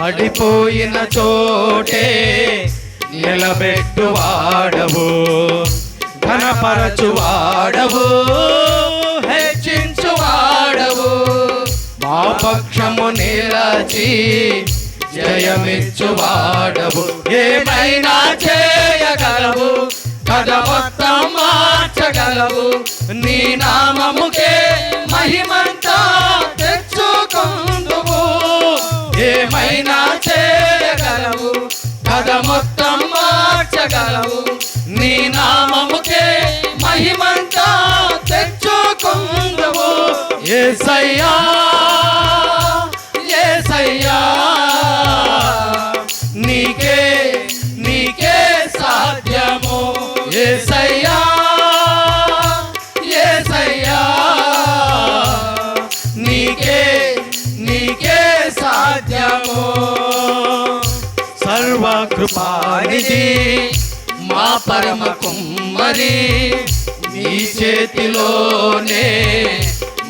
పడిపోయిన చోటే నిలబెట్టువాడవు ఘనపరచువాడవు హెచ్చించువాడవు. మా పక్షము నిలచి జయమిచ్చువాడవు. ఏమైనా చేయగలవు కథ మొత్తం మార్చగలవు. నీ నామముకే ఏసయ్యా ఏసయ్యా నీకే నీకే సాధ్యము ఏసయ్యా ఏసయ్యా నీకే నీకే సాధ్యము సర్వకృపానిధి మా పరమ కుమ్మరి నీ చేతిలోనే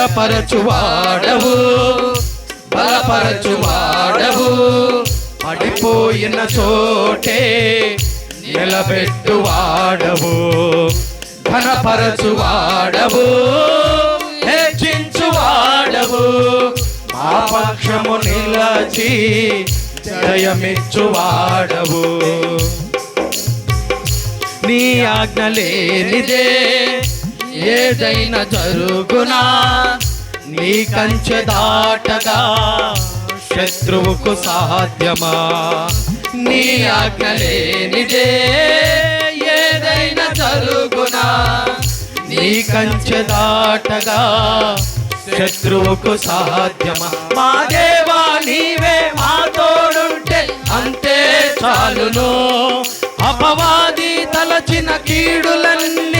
స్థిరపరచువాడవు బలపరచువాడవు. పడిపోయిన చోటే నిలబెట్టువాడవు. ఘనపరచువాడవు. హెచ్చించువాడవు. మా పక్షము నిలచి జయమిచ్చువాడవు. నీ ఆజ్ఞ లేనిదే ఏదైనా జరుగునా? నీ కంచె దాటగా శత్రువుకు సాధ్యమా? నీ ఆజ్ఞ లేనిదే ఏదైనా జరుగునా? నీ కంచె దాటగా శత్రువుకు సాధ్యమా? మా దేవా నీవే మా తోడుంటే అంతే చాలును. అపవాది తలచిన కీడులన్నీ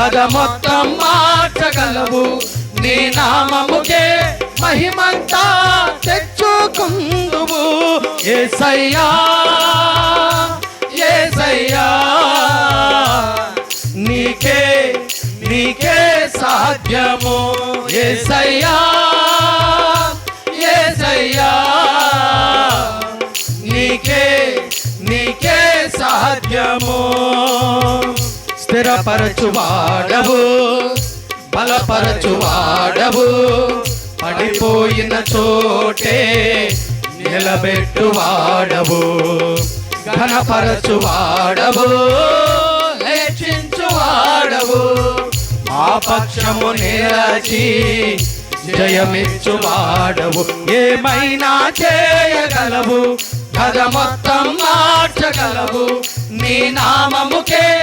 కథ మొత్తం మార్చగలవు. నీ నామముకే మహిమంతా తెచ్చుకుందువు. ఏసయ్యా ఏసయ్యా నీకే నీకే సాధ్యము. ఏసయ్యా ఏసయ్యా నీకే నీకే సాధ్యము. స్థిరపరచువాడవు బలపరచువాడవు. పడిపోయిన చోటే నిలబెట్టువాడవు. ఘనపరచువాడవు. హెచ్చించువాడవు. మా పక్షము నిలచి జయమిచ్చువాడవు. ఏమైనా చేయగలవు? కథ మొత్తం మార్చగలవు. నీ నామముకే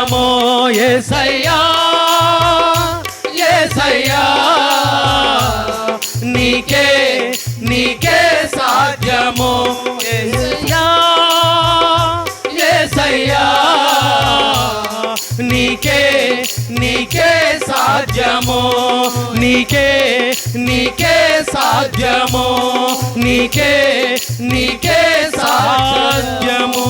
సాధ్యము ఏసయ్యా ఏసయ్యా. నీకే నీకే సాధ్యము. ఏసయ్యా ఏసయ్యా. నీకే నీకే సాధ్యము. నీకే నీకే సాధ్యము. నీకే నీకే సాధ్యము.